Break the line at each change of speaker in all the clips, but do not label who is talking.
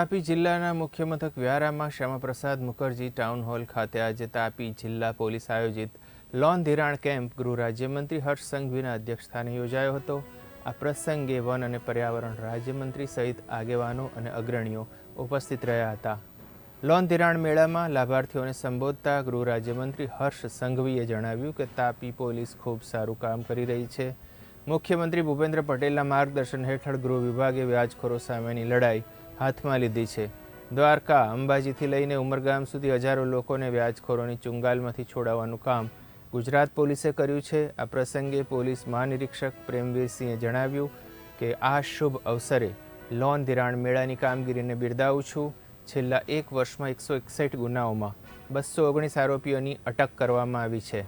તાપી જિલ્લાના મુખ્ય મથક વ્યારામાં શ્યામાપ્રસાદ મુખર્જી ટાઉન હોલ ખાતે આજે તાપી જિલ્લા પોલીસ આયોજિત લોન ધિરાણ કેમ્પ ગૃહ રાજ્યમંત્રી હર્ષ સંઘવીના અધ્યક્ષસ્થાને યોજાયો હતો. આ પ્રસંગે વન અને પર્યાવરણ રાજ્યમંત્રી સહિત આગેવાનો અને અગ્રણીઓ ઉપસ્થિત રહ્યા હતા. લોન ધિરાણ મેળામાં લાભાર્થીઓને સંબોધતા ગૃહ રાજ્યમંત્રી હર્ષ સંઘવીએ જણાવ્યું કે તાપી પોલીસ ખૂબ સારું કામ કરી રહી છે. મુખ્યમંત્રી ભૂપેન્દ્ર પટેલના માર્ગદર્શન હેઠળ ગૃહ વિભાગે વ્યાજખોરો સામેની લડાઈ હાથમાં લીધી છે. દ્વારકા, અંબાજીથી લઈને ઉમરગામ સુધી હજારો લોકોને વ્યાજખોરોની ચુંગાલમાંથી છોડાવવાનું કામ ગુજરાત પોલીસે કર્યું છે. આ પ્રસંગે પોલીસ મહાનિરીક્ષક પ્રેમવીરસિંહે જણાવ્યું કે, આ શુભ અવસરે લોન ધિરાણ મેળાની કામગીરીને બિરદાવું છું. છેલ્લા એક વર્ષમાં એકસો એકસઠ ગુનાઓમાં બસો ઓગણીસ આરોપીઓની અટક કરવામાં આવી છે.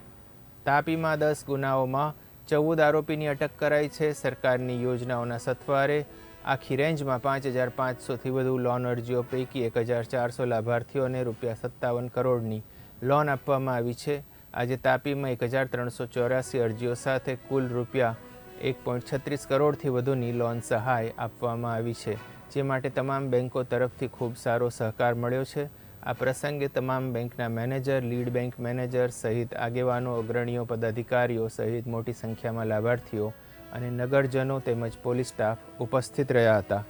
તાપીમાં દસ ગુનાઓમાં ચૌદ આરોપીની અટક કરાઈ છે. સરકારની યોજનાઓના સથવારે આખી રેન્જમાં પાંચ હજાર પાંચસોથી વધુ લોન અરજીઓ પૈકી એક હજાર ચારસો લાભાર્થીઓને રૂપિયા સત્તાવન કરોડની લોન આપવામાં આવી છે. આજે તાપીમાં એક હજાર ત્રણસો ચોર્યાસી અરજીઓ સાથે કુલ રૂપિયા એક પોઈન્ટ છત્રીસ કરોડથી વધુની લોન સહાય આપવામાં આવી છે, જે માટે તમામ બેન્કો તરફથી ખૂબ સારો સહકાર મળ્યો છે. આ પ્રસંગે તમામ બેંકના મેનેજર, લીડ બેંક મેનેજર સહિત આગેવાનો, અગ્રણીઓ, પદાધિકારીઓ સહિત મોટી સંખ્યામાં લાભાર્થીઓ અને નગરજનો તેમજ પોલીસ સ્ટાફ ઉપસ્થિત રહ્યા હતા.